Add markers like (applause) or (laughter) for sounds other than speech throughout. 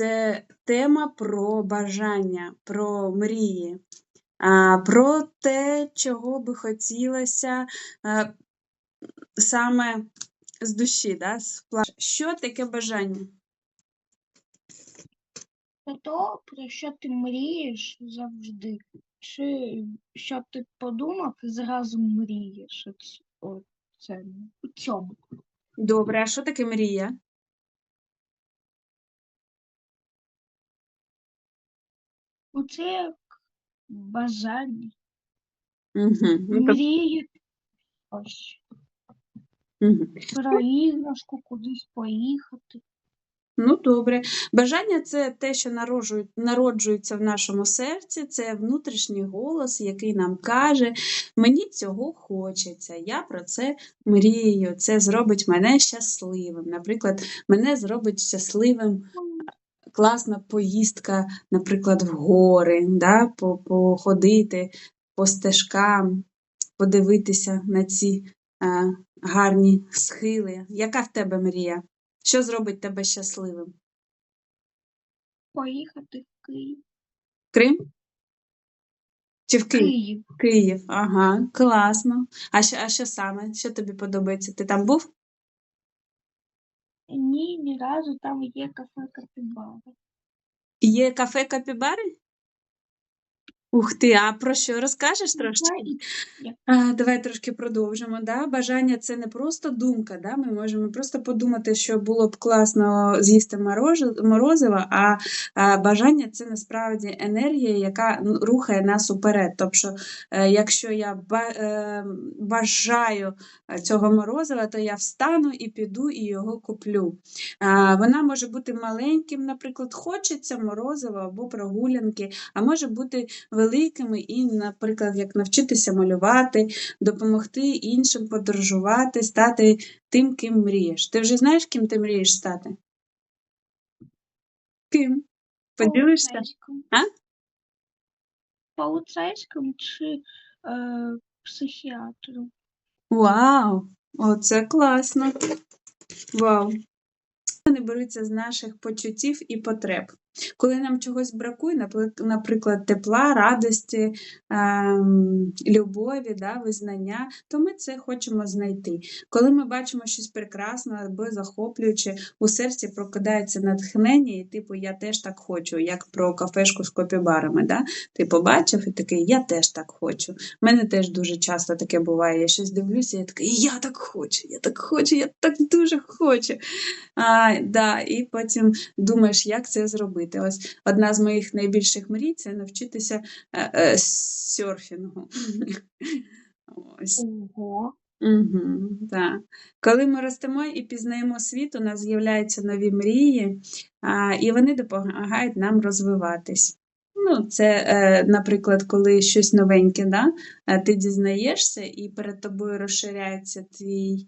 це тема про бажання, про мрії, про те, чого би хотілося саме з душі, да? з Що таке бажання? Це то, про що ти мрієш завжди. Чи що ти подумав зразу мрієш у ц- У цьому. Добре, а що таке мрія? Ну, це як бажання. Угу. Мріє ось Угу. про іграшку, кудись поїхати. Ну, добре. Бажання це те, що народжується в нашому серці, це внутрішній голос, який нам каже, мені цього хочеться, я про це мрію, це зробить мене щасливим. Наприклад, мене зробить щасливим класна поїздка, наприклад, в гори, да, походити по стежкам, подивитися на ці е, гарні схили. Яка в тебе мрія? Що зробить тебе щасливим? Поїхати в Київ. Крим? Чи в Київ? Київ. Київ, ага, класно. А що, а що саме? Що тобі подобається? Ти там був? Ні, ні разу там є кафе Капібари. Є кафе Капібари? Ух ти, а про що розкажеш трошки? А, давай трошки продовжимо. Да? Бажання це не просто думка. Да? Ми можемо просто подумати, що було б класно з'їсти морозиво, а, а бажання це насправді енергія, яка ну, рухає нас уперед. Тобто, е, якщо я е, бажаю цього морозива, то я встану і піду і його куплю. А, вона може бути маленьким, наприклад, хочеться морозива або прогулянки, а може бути великими і, наприклад, як навчитися малювати, допомогти іншим подорожувати, стати тим, ким мрієш. Ти вже знаєш, ким ти мрієш стати? Ким? Поділишся? А? Поліцейським чи е, психіатром. Вау! Оце класно! Вау! Вони беруться з наших почуттів і потреб. Коли нам чогось бракує, наприклад, тепла, радості, ем, любові, да, визнання, то ми це хочемо знайти. Коли ми бачимо щось прекрасне або захоплююче, у серці прокидається натхнення, і типу я теж так хочу, як про кафешку з копібарами. Да? Ти побачив і такий, я теж так хочу. У мене теж дуже часто таке буває. Я щось дивлюся, я така, я так хочу, я так хочу, я так дуже хочу. А, да, і потім думаєш, як це зробити. Ось одна з моїх найбільших мрій це навчитися е, е, серфінгу. (laughs) Ось. Ого. Угу, да. Коли ми ростемо і пізнаємо світ, у нас з'являються нові мрії, а, і вони допомагають нам розвиватись. Ну, це, е, наприклад, коли щось новеньке, да? е, ти дізнаєшся, і перед тобою розширяється твій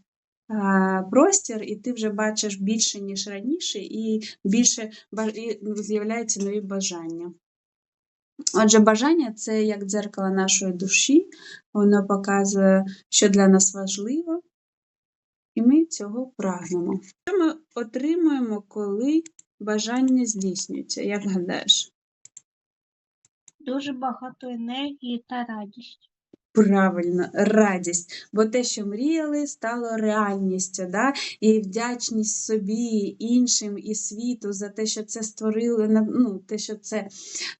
простір, і ти вже бачиш більше, ніж раніше, і більше і з'являються нові бажання. Отже, бажання це як дзеркало нашої душі, воно показує, що для нас важливо, і ми цього прагнемо. Що ми отримуємо, коли бажання здійснюється, як гадаєш? Дуже багато енергії та радість. Правильно, радість, бо те, що мріяли, стало реальністю, да? і вдячність собі, іншим і світу за те, що це створили, ну, те, що це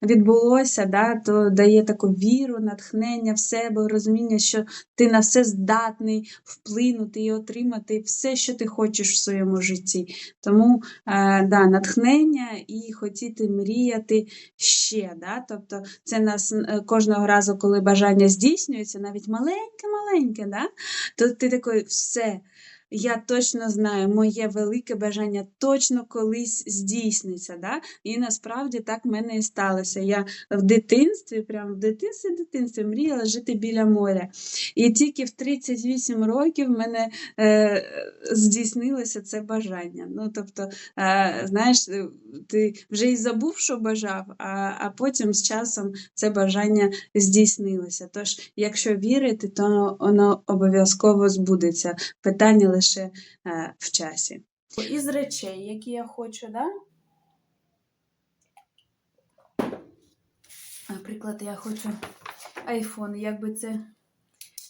відбулося, да? то дає таку віру, натхнення в себе, розуміння, що ти на все здатний вплинути і отримати все, що ти хочеш в своєму житті. Тому е, да, натхнення і хотіти мріяти ще. Да? Тобто це нас е, кожного разу, коли бажання здійснюється, навіть маленьке-маленьке, да? то ти такий, все, я точно знаю, моє велике бажання точно колись здійсниться. Да? І насправді так в мене і сталося. Я в дитинстві, прямо в дитинстві, дитинстві мріяла жити біля моря. І тільки в 38 років в мене е, здійснилося це бажання. Ну, тобто, е, знаєш, е, ти вже й забув, що бажав, а, а потім з часом це бажання здійснилося. Тож, якщо вірити, то воно обов'язково збудеться. Питання лише е, в часі. Із речей, які я хочу, да? Наприклад, я хочу iPhone, як би це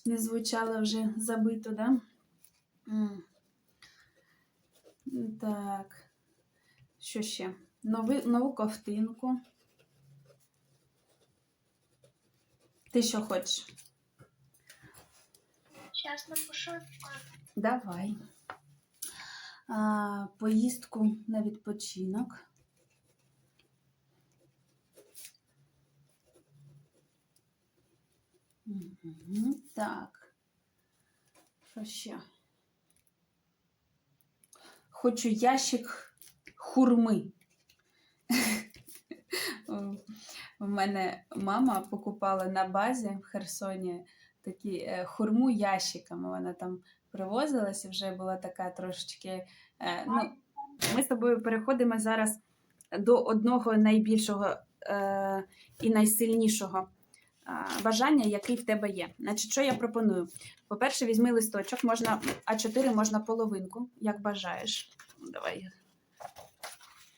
не звучало вже забито, да? Так, що ще? Нови, Нову ковтинку. Ти що хочеш? Зараз напишу. Давай. А, поїздку на відпочинок. Мгм, Так. Що ще? Хочу ящик хурми. (laughs) У мене мама покупала на базі в Херсоні такі е, хурму ящиками. Вона там привозилась і вже була така трошечки. е, Ну, ми з тобою переходимо зараз до одного найбільшого е, і найсильнішого е, бажання, який в тебе є. Значить, що я пропоную? По-перше, візьми листочок, можна А4, можна половинку, як бажаєш. Давай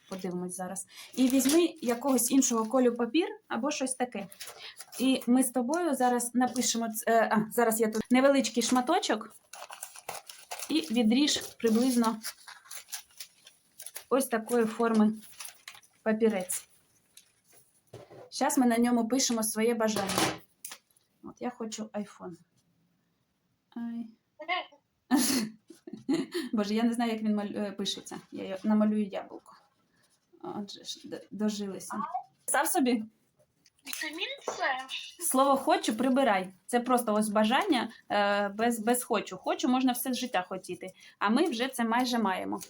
подивимось зараз. І візьми якогось іншого колю папір або щось таке. І ми з тобою зараз напишемо е, а, зараз я тут невеличкий шматочок і відріж приблизно ось такої форми папірець. Зараз ми на ньому пишемо своє бажання. От я хочу iPhone. Ай. (laughs) Боже, я не знаю, як він малю... е, пишеться. Я намалюю яблуко. Отже дожилися. Став собі Вітамін С. слово хочу прибирай. Це просто ось бажання е, без, без хочу. Хочу можна все життя хотіти. А ми вже це майже маємо.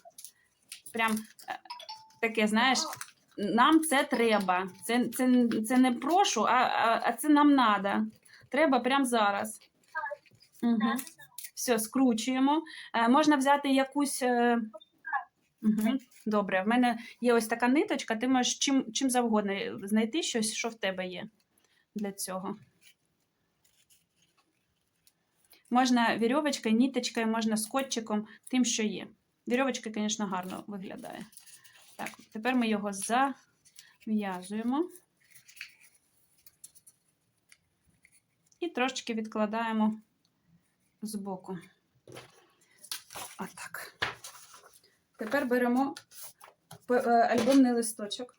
Прям е, таке, знаєш, нам це треба. Це, це, це не прошу, а, а, а це нам треба. Треба прямо зараз. Угу. Все, скручуємо. Е, можна взяти якусь. Угу. Добре, в мене є ось така ниточка, ти можеш чим, чим завгодно знайти щось, що в тебе є для цього. Можна вірьовочкою, ніточкою, можна скотчиком, тим, що є. Вірьовочка, звісно, гарно виглядає. Так, тепер ми його зав'язуємо і трошечки відкладаємо збоку. Тепер беремо е, альбомний листочок.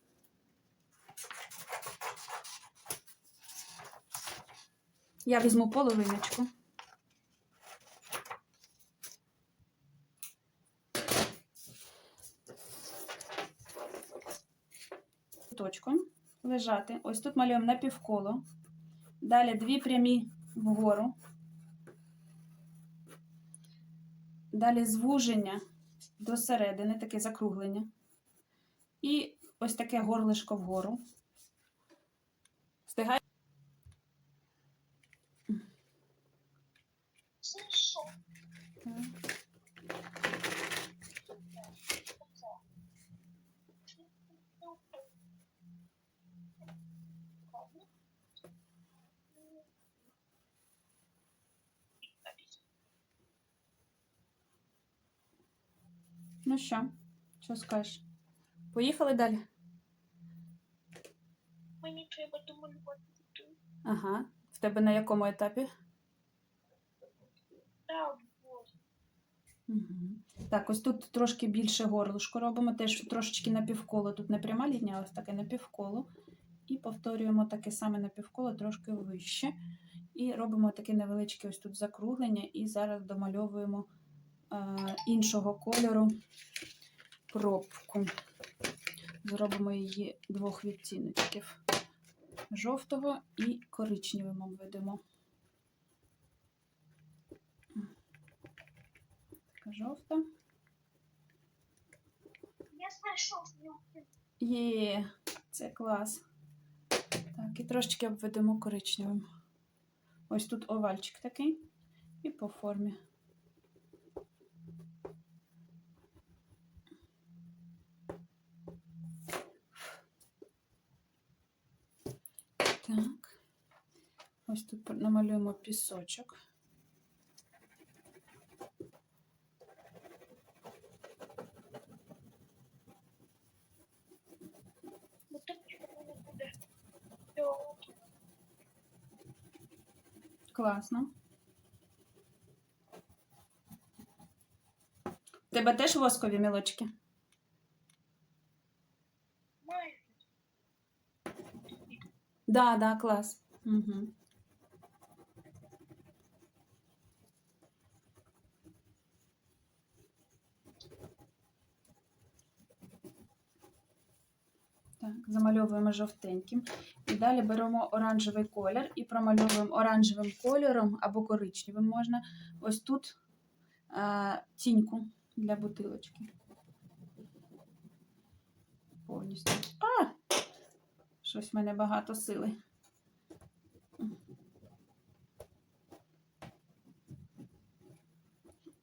Я візьму половиночку. Точком лежати. Ось тут малюємо напівколо. Далі дві прямі вгору. Далі звуження до середини, таке закруглення. І ось таке горлишко вгору. Встигай. Це що? Ну що, що скажеш? Поїхали далі? Мені треба домалювати. Ага. В тебе на якому етапі? Так. Угу. Так, ось тут трошки більше горлишко робимо, теж трошечки напівколо. Тут не пряма лінія, а ось таке напівколо. І повторюємо таке саме напівколо трошки вище. І робимо таке невеличке ось тут закруглення, і зараз домальовуємо іншого кольору пробку. Зробимо її двох відтіночків. Жовтого і коричневим обведемо. Така жовта. Я знайшов. Є, це клас. Так, і трошечки обведемо коричневим. Ось тут овальчик такий. І по формі. Так. Ось тут намалюємо пісочок. Ну. Класно. У тебе теж воскові мілочки? Майже. Да, да, клас. Угу. Так, замальовуємо жовтеньким. І далі беремо оранжевий колір і промальовуємо оранжевим кольором або коричневим можна. Ось тут а, тіньку для бутилочки. Повністю. А! Щось в мене багато сили.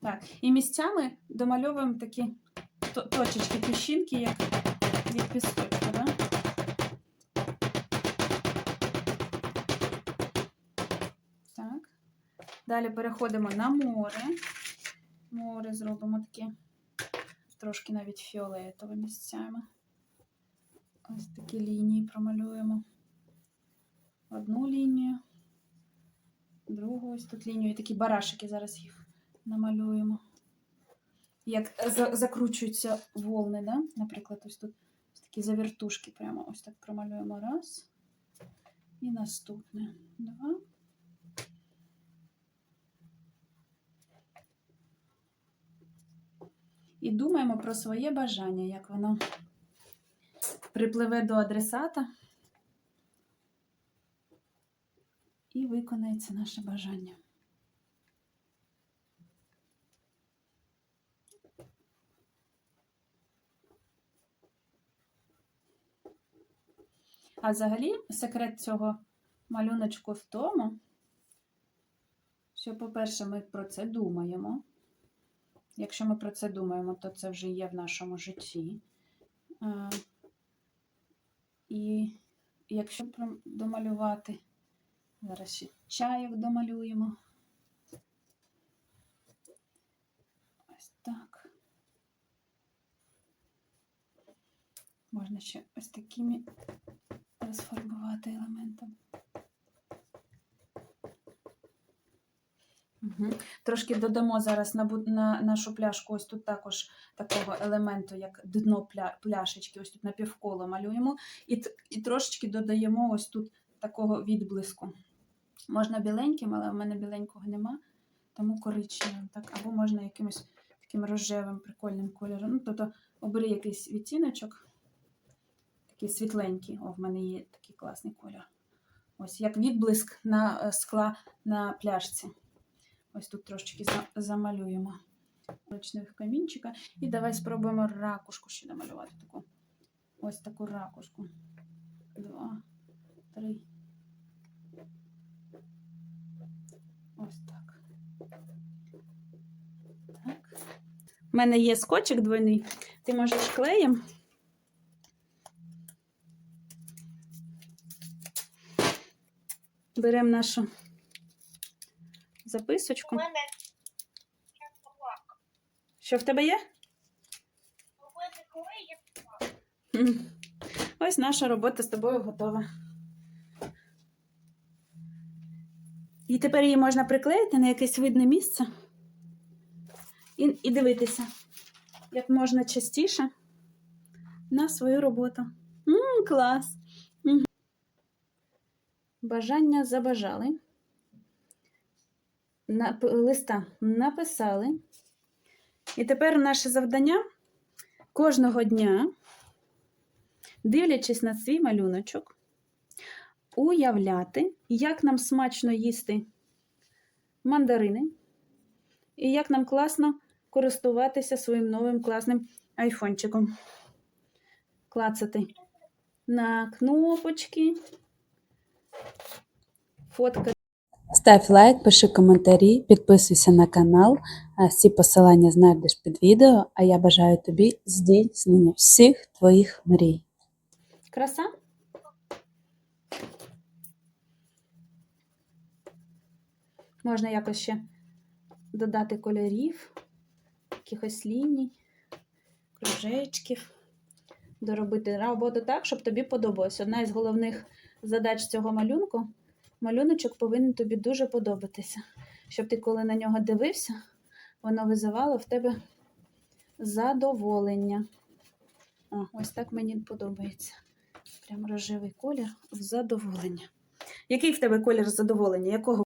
Так, і місцями домальовуємо такі точечки, піщинки, як від пісочку, Далі переходимо на море. Море зробимо таке трошки навіть фіолетове місцями. Ось такі лінії промалюємо. Одну лінію, другу ось тут лінію. І такі барашики зараз їх намалюємо. Як за- закручуються волни, да? наприклад, ось тут ось такі завіртушки. Прямо ось так промалюємо раз. І наступне. Два. І думаємо про своє бажання, як воно припливе до адресата і виконається наше бажання. А взагалі секрет цього малюночку в тому, що, по-перше, ми про це думаємо. Якщо ми про це думаємо, то це вже є в нашому житті. І якщо домалювати, зараз ще чайок домалюємо. Ось так. Можна ще ось такими розфарбувати елементом. Угу. Трошки додамо зараз на, на нашу пляшку. Ось тут також такого елементу, як дно пля, пляшечки. Ось тут напівколо малюємо. І, і трошечки додаємо ось тут такого відблиску. Можна біленьким, але в мене біленького нема, тому коричневим. Так, або можна якимось таким рожевим, прикольним кольором. Ну, тобто обери якийсь відтіночок, такий світленький. О, в мене є такий класний кольор. Ось як відблиск на е, скла на пляшці. Ось тут трошечки замалюємо коричневих камінчика. І давай спробуємо ракушку ще намалювати таку. Ось таку ракушку. Два, три. Ось так. Так. У мене є скотчик двойний. Ти можеш клеєм. Беремо нашу У мене собака. Що в тебе є? У мене коли є М. Ось наша робота з тобою готова. І тепер її можна приклеїти на якесь видне місце і, і дивитися, як можна частіше на свою роботу. м клас! Мгм. Бажання забажали. Листа написали. І тепер наше завдання кожного дня дивлячись на свій малюночок, уявляти, як нам смачно їсти мандарини, і як нам класно користуватися своїм новим класним айфончиком. Клацати на кнопочки, фотка. Став лайк, пиши коментарі, підписуйся на канал. Всі посилання знайдеш під відео. А я бажаю тобі здійснення всіх твоїх мрій. Краса. Можна якось ще додати кольорів, якихось ліній, кружечків, доробити роботу так, щоб тобі подобалось. Одна із головних задач цього малюнку малюночок повинен тобі дуже подобатися. Щоб ти, коли на нього дивився, воно визивало в тебе задоволення. О, ось так мені подобається. Прям рожевий колір задоволення. Який в тебе колір задоволення? Якого